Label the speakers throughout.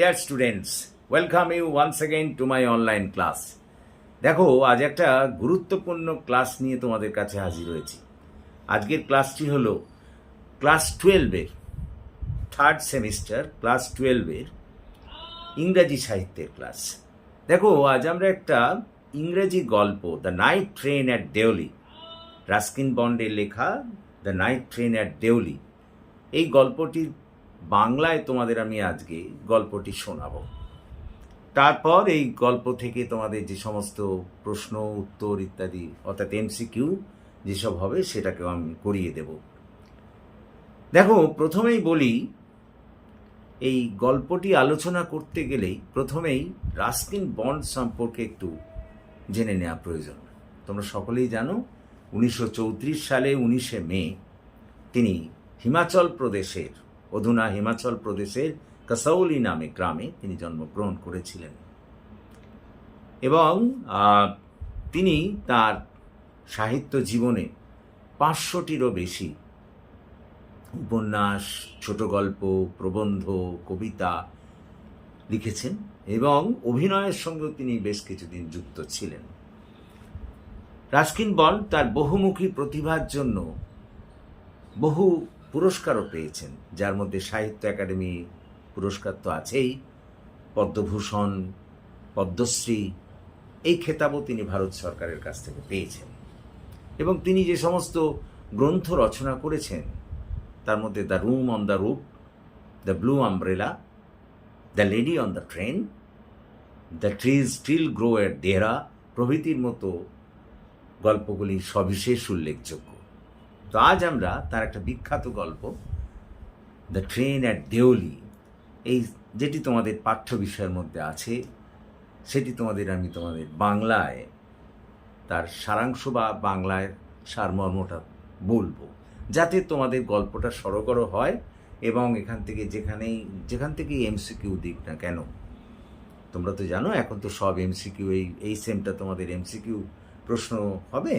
Speaker 1: Dear students welcome you once again to my online class দেখো, আজ একটা গুরুত্বপূর্ণ ক্লাস নিয়ে তোমাদের কাছে হাজির হয়েছি। আজকের ক্লাসটি হলো ক্লাস টুয়েলভের থার্ড সেমিস্টার ক্লাস টুয়েলভের ইংরাজি সাহিত্যের ক্লাস দেখো, আজ আমরা একটা ইংরেজি গল্প the night train at Deoli Ruskin বন্ডের লেখা the night train at Deoli এই গল্পটির বাংলায় তোমাদের আমি আজকে গল্পটি শোনাবো। তারপর এই গল্প থেকে তোমাদের যে সমস্ত প্রশ্ন, উত্তর ইত্যাদি, অর্থাৎ এমসিকিউ যেসব হবে সেটাকেও আমি করিয়ে দেব। দেখো, প্রথমেই বলি, এই গল্পটি আলোচনা করতে গেলেই প্রথমেই রাস্কিন বন্ড সম্পর্কে একটু জেনে নেওয়া প্রয়োজন। তোমরা সকলেই জানো, উনিশশো চৌত্রিশ সালে উনিশে মে তিনি হিমাচল প্রদেশের অধুনা হিমাচল প্রদেশের কাসৌলি নামে গ্রামে তিনি জন্মগ্রহণ করেছিলেন। এবং তিনি তার সাহিত্য জীবনে পাঁচশোটিরও বেশি উপন্যাস, ছোট গল্প, প্রবন্ধ, কবিতা লিখেছেন এবং অভিনয়ের সঙ্গেও তিনি বেশ কিছুদিন যুক্ত ছিলেন। রাস্কিন বল তার বহুমুখী প্রতিভার জন্য বহু পুরস্কারও পেয়েছেন, যার মধ্যে সাহিত্য একাডেমি পুরস্কার তো আছেই, পদ্মভূষণ, পদ্মশ্রী, এই খেতাবও তিনি ভারত সরকারের কাছ থেকে পেয়েছেন। এবং তিনি যে সমস্ত গ্রন্থ রচনা করেছেন, তার মধ্যে the room on the roof the blue umbrella, the lady on the train, the trees still grow at Dehra প্রভৃতির মতো গল্পগুলি সবিশেষ উল্লেখযোগ্য। তো আজ আমরা তার একটা বিখ্যাত গল্প দ্য ট্রেন অ্যাট দেওলি এই যেটি তোমাদের পাঠ্য বিষয়ের মধ্যে আছে, সেটি তোমাদের আমি তোমাদের বাংলায় তার সারাংশ বা বাংলায় সারমর্মটা বলব। যাতে তোমাদের গল্পটা সরগর হয় এবং এখান থেকে যেখানেই, যেখান থেকে এমসিকিউ দিক না কেন, তোমরা তো জানো এখন তো সব এমসিকিউ এই এই সেমটা তোমাদের এমসিকিউ প্রশ্ন হবে।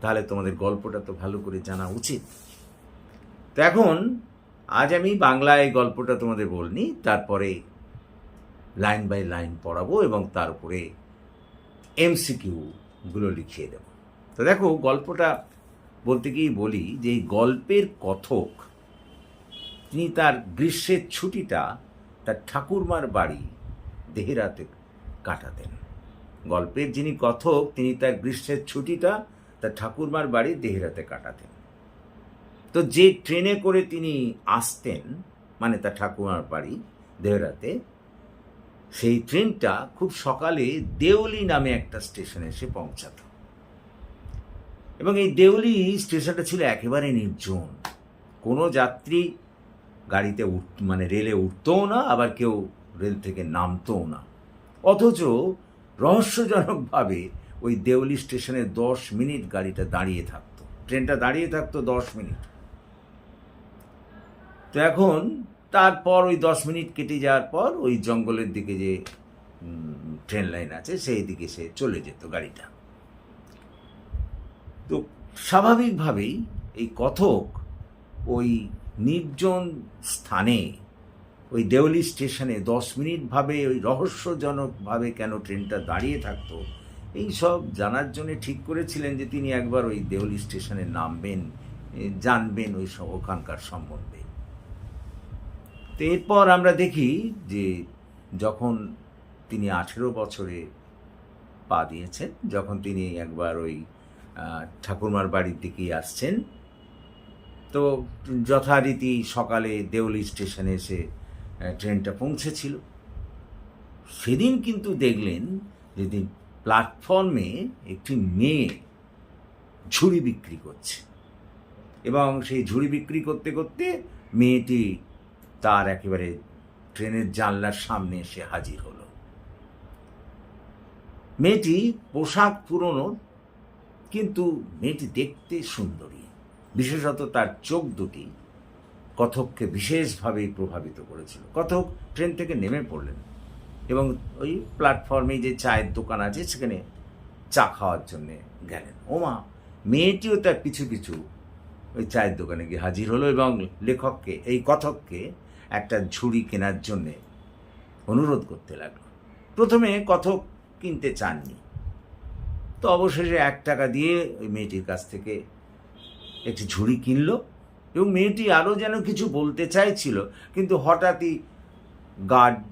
Speaker 1: তাহলে তোমাদের গল্পটা তো ভালো করে জানা উচিত। তো এখন, আজ আমি বাংলায় গল্পটা তোমাদের বলনি, তারপরে লাইন বাই লাইন পড়াবো এবং তার উপরে এমসিকিউগুলো লিখিয়ে দেব। তো দেখো, গল্পটা বলতে গিয়েই বলি যে এই গল্পের কথক, তিনি তার গ্রীষ্মের ছুটিটা তার ঠাকুরমার বাড়ি দেহেরাতে কাটাতেন। গল্পের যিনি কথক, তিনি তার গ্রীষ্মের ছুটিটা তার ঠাকুরমার বাড়ি দেহেরাতে কাটাতেন। তো যে ট্রেনে করে তিনি আসতেন মানে তার ঠাকুরমার বাড়ি দেহরাতে, সেই ট্রেনটা খুব সকালে দেউলি নামে একটা স্টেশনে এসে পৌঁছাত। এবং এই দেউলি স্টেশনটা ছিল একেবারে নির্জন। কোনো যাত্রী গাড়িতে উঠ মানে রেলে উঠতও না, আবার কেউ রেল থেকে নামতও না। অথচ রহস্যজনকভাবে ওই দেওলি স্টেশনে দশ মিনিট গাড়িটা দাঁড়িয়ে থাকতো। ট্রেনটা দাঁড়িয়ে থাকতো দশ মিনিট। তো এখন তারপর ওই দশ মিনিট কেটে যাওয়ার পর ওই জঙ্গলের দিকে যে ট্রেন লাইন আছে, সেই দিকে সে চলে যেত গাড়িটা। তো স্বাভাবিকভাবেই এই কথক ওই নির্জন স্থানে, ওই দেওলি স্টেশনে দশ মিনিটভাবে ওই রহস্যজনকভাবে কেন ট্রেনটা দাঁড়িয়ে থাকতো এই সব জানার জন্য ঠিক করেছিলেন যে তিনি একবার ওই দেউলি স্টেশনে নামবেন জানবেন ওই সব ওখানকার সম্বন্ধে। তো এরপর আমরা দেখি যে যখন তিনি আঠেরো বছরে পা দিয়েছেন, যখন তিনি একবার ওই ঠাকুরমার বাড়ির দিকেই আসছেন, তো যথারীতি সকালে দেউলি স্টেশনে এসে ট্রেনটা পৌঁছেছিল। সেদিন কিন্তু দেখলেন যে তিনি প্ল্যাটফর্মে একটি মেয়ে ঝুড়ি বিক্রি করছে। এবং সেই ঝুড়ি বিক্রি করতে করতে মেয়েটি তার একেবারে ট্রেনের জানলার সামনে এসে হাজির হলো। মেয়েটি পোশাক পুরনো, কিন্তু মেয়েটি দেখতে সুন্দরী। বিশেষত তার চোখ দুটি কথককে বিশেষভাবে প্রভাবিত করেছিল। কথক ট্রেন থেকে নেমে পড়লেন। এবং ওই প্ল্যাটফর্মে যে চায়ের দোকান আছে, সেখানে চা খাওয়ার জন্যে গেলেন। ওমা, মেয়েটিও তার কিছু কিছু ওই চায়ের দোকানে গিয়ে হাজির হলো এবং লেখককে, এই কথককে একটা ঝুড়ি কেনার জন্যে অনুরোধ করতে লাগল। প্রথমে কথক কিনতে চাননি। তো অবশেষে এক টাকা দিয়ে ওই মেয়েটির কাছ থেকে একটি ঝুড়ি কিনলো এবং মেয়েটি আরও যেন কিছু বলতে চাইছিল, কিন্তু হঠাৎই গার্ড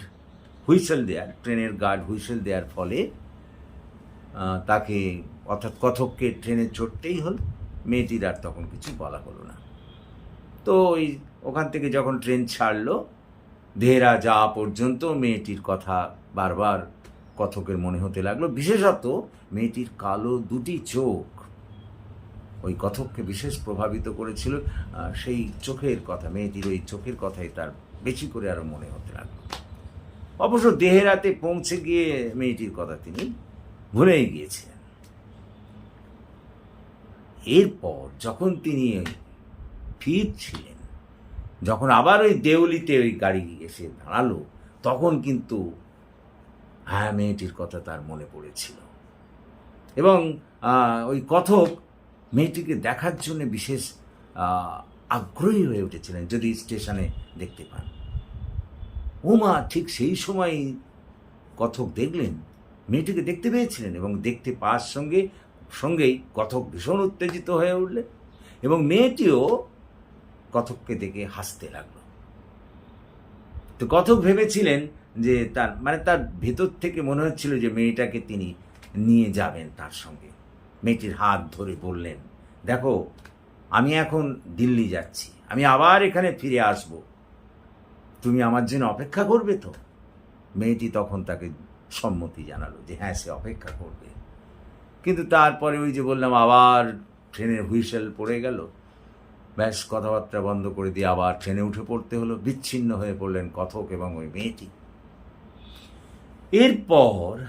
Speaker 1: হুইসেল দেয়ার, ট্রেনের গার্ড হুইসেল দেওয়ার ফলে তাকে অর্থাৎ কথককে ট্রেনে চড়তেই হল। মেয়েটির আর তখন কিছু বলা হলো না। তো ওই ওখান থেকে যখন ট্রেন ছাড়লো, দেহরা যাওয়া পর্যন্ত মেয়েটির কথা বারবার কথকের মনে হতে লাগল। বিশেষত মেয়েটির কালো দুটি চোখ। ওই কথককে বিশেষ প্রভাবিত করেছিল সেই চোখের কথা, মেয়েটির ওই চোখের কথাই তার বেশি করে আরও মনে হতে লাগল। অবশ্য দেহেরাতে পৌঁছে গিয়ে মেয়েটির কথা তিনি ভুলেই গিয়েছিলেন। এরপর যখন তিনি ফিরছিলেন, যখন আবার ওই দেউলিতে ওই গাড়ি এসে দাঁড়াল, তখন কিন্তু হ্যাঁ মেয়েটির কথা তার মনে পড়েছিল। এবং ওই কথক মেয়েটিকে দেখার জন্য বিশেষ আগ্রহী হয়ে উঠেছিলেন, যদি স্টেশনে দেখতে পান। উমা ঠিক সেই সময় কথক দেখলেন, মেয়েটিকে দেখতে পেয়েছিলেন এবং দেখতে পাওয়ার সঙ্গে, সঙ্গেই কথক ভীষণ উত্তেজিত হয়ে উঠলেন এবং মেয়েটিও কথককে দেখে হাসতে লাগল। তো কথক ভেবেছিলেন যে তার মানে তার ভেতর থেকে মনে হচ্ছিল যে মেয়েটাকে তিনি নিয়ে যাবেন তার সঙ্গে। মেয়েটির হাত ধরে বললেন, দেখো, আমি এখন দিল্লি যাচ্ছি, আমি আবার এখানে ফিরে আসব। তুমি আমার জন্য অপেক্ষা করবে তো? মেয়েটি তখন তাকে সম্মতি জানালো যে হ্যাঁ সে অপেক্ষা করবে। কিন্তু তারপরে ওই যে বললাম, আবার ট্রেনের হুইসেল পড়ে গেল। ব্যাস, কথাবার্তা বন্ধ করে দিয়ে আবার ট্রেনে উঠে পড়তে হলো। বিচ্ছিন্ন হয়ে পড়লেন কথক এবং ওই মেয়েটি। এরপর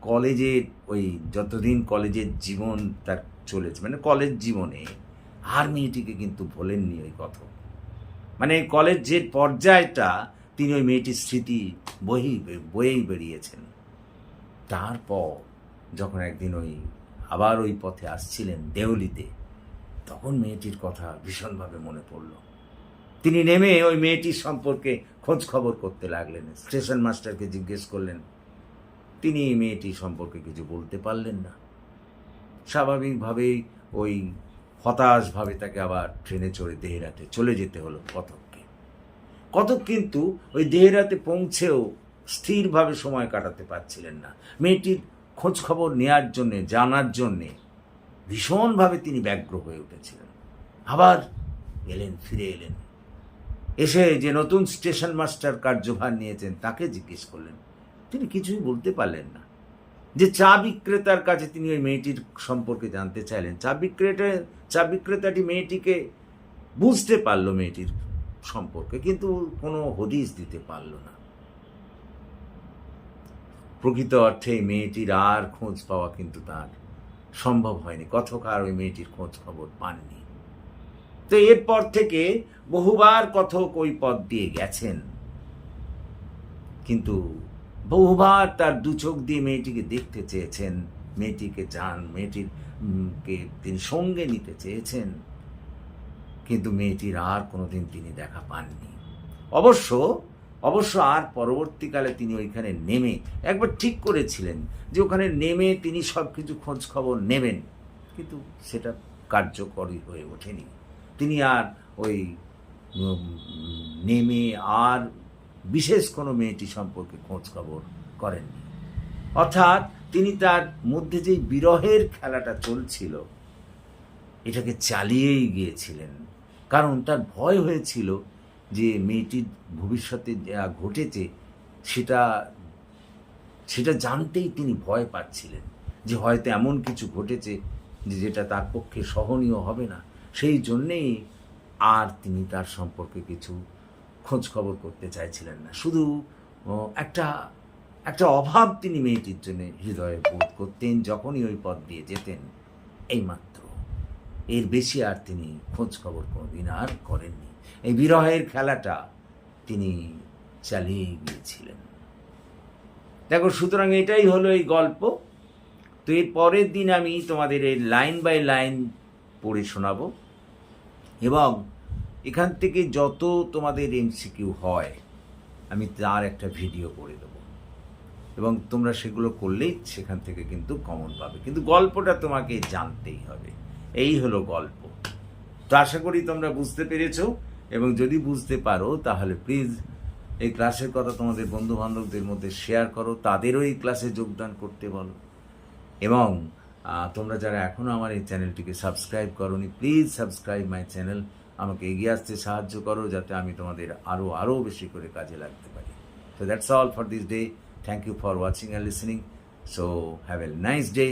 Speaker 1: কলেজের, ওই যতদিন কলেজের জীবন তার চলেছে মানে কলেজ জীবনে আর মেয়েটিকে কিন্তু ভোলেননি ওই কথক। মানে কলেজের পর্যায়টা তিনি ওই মেয়েটির স্মৃতি বই বয়েই বেরিয়েছেন। তারপর যখন একদিন ওই আবার ওই পথে আসছিলেন দেউলিতে, তখন মেয়েটির কথা ভীষণভাবে মনে পড়ল। তিনি নেমে ওই মেয়েটির সম্পর্কে খোঁজ খবর করতে লাগলেন। স্টেশন মাস্টারকে জিজ্ঞেস করলেন, তিনি এই মেয়েটি সম্পর্কে কিছু বলতে পারলেন না। স্বাভাবিকভাবেই ওই হতাশভাবে তাকে আবার ট্রেনে চড়ে দেহেরাতে চলে যেতে হলো কতককে। কতক কিন্তু ওই দেহেরাতে পৌঁছেও স্থিরভাবে সময় কাটাতে পারছিলেন না। মেয়েটির খোঁজ খবর নেয়ার জন্যে, জানার জন্যে ভীষণভাবে তিনি ব্যগ্র হয়ে উঠেছিলেন। আবার এলেন ফিরে এলেন। এসে যে নতুন স্টেশন মাস্টার কার্যভার নিয়েছেন, তাকে জিজ্ঞেস করলেন, তিনি কিছুই বলতে পারলেন না। যে চা বিক্রেতার কাছে তিনি ওই মেয়েটির সম্পর্কে জানতে চাইলেন। চা বিক্রেতা, চা বিক্রেতাটি মেয়েটিকে বুঝতে পারল মেয়েটির সম্পর্কে, কিন্তু কোনো হদিস দিতে পারল না। প্রকৃত অর্থে মেয়েটির আর খোঁজ পাওয়া কিন্তু তার সম্ভব হয়নি। কথক আর ওই মেয়েটির খোঁজ খবর পাননি। তো এরপর থেকে বহুবার কথক ওই পথ দিয়ে গেছেন। কিন্তু বহুবার তার দু চোখ দিয়ে মেয়েটিকে দেখতে চেয়েছেন, মেয়েটিকে চান, মেয়েটির কে তিনি সঙ্গে নিতে চেয়েছেন। কিন্তু মেয়েটির আর কোনোদিন তিনি দেখা পাননি। অবশ্য অবশ্য আর পরবর্তীকালে তিনি ওইখানে নেমে একবার ঠিক করেছিলেন যে ওখানে নেমে তিনি সব কিছু খোঁজ খবর নেবেন। কিন্তু সেটা কার্যকরী হয়ে ওঠেনি। তিনি আর ওই নেমে আর বিশেষ কোনো মেয়েটি সম্পর্কে খোঁজ খবর করেননি। অর্থাৎ তিনি তার মধ্যে যেই বিরহের খেলাটা চলছিল, এটাকে চালিয়েই গিয়েছিলেন। কারণ তার ভয় হয়েছিল যে মেয়েটির ভবিষ্যতে যা ঘটেছে, সেটা সেটা জানতেই তিনি ভয় পাচ্ছিলেন যে হয়তো এমন কিছু ঘটেছে যে যেটা তার পক্ষে সহনীয় হবে না। সেই জন্যেই আর তিনি তার সম্পর্কে কিছু খোঁজ খবর করতে চাইছিলেন না। শুধু একটা একটা অভাব তিনি মেয়েটির জন্য হৃদয়ে বোধ করতেন, যখনই ওই পথ দিয়ে যেতেন, এইমাত্র। এর বেশি আর তিনি খোঁজ খবর কোনোদিন আর করেননি। এই বিরহের খেলাটা তিনি চালিয়ে গিয়েছিলেন। দেখো, সুতরাং এটাই হলো এই গল্প। তো এর পরের দিন আমি তোমাদের এই লাইন বাই লাইন পড়ে শোনাবো। এবং এখান থেকে যত তোমাদের এমসিকিউ হয়, আমি তার একটা ভিডিও করে দেবো। এবং তোমরা সেগুলো করলেই সেখান থেকে কিন্তু কমন পাবে। কিন্তু গল্পটা তোমাকে জানতেই হবে। এই হলো গল্প। তো আশা করি তোমরা বুঝতে পেরেছ। এবং যদি বুঝতে পারো, তাহলে প্লিজ এই ক্লাসের কথা তোমাদের বন্ধু বান্ধবদের মধ্যে শেয়ার করো। তাদেরও এই ক্লাসে যোগদান করতে বলো। এবং তোমরা যারা এখনও আমার এই চ্যানেলটিকে সাবস্ক্রাইব করোনি প্লিজ সাবস্ক্রাইব মাই চ্যানেল আমাকে এগিয়ে আসতে সাহায্য করো যাতে আমি তোমাদের আরও আরও বেশি করে কাজে লাগতে পারি। So that's all for this day thank you for watching and listening so have a nice day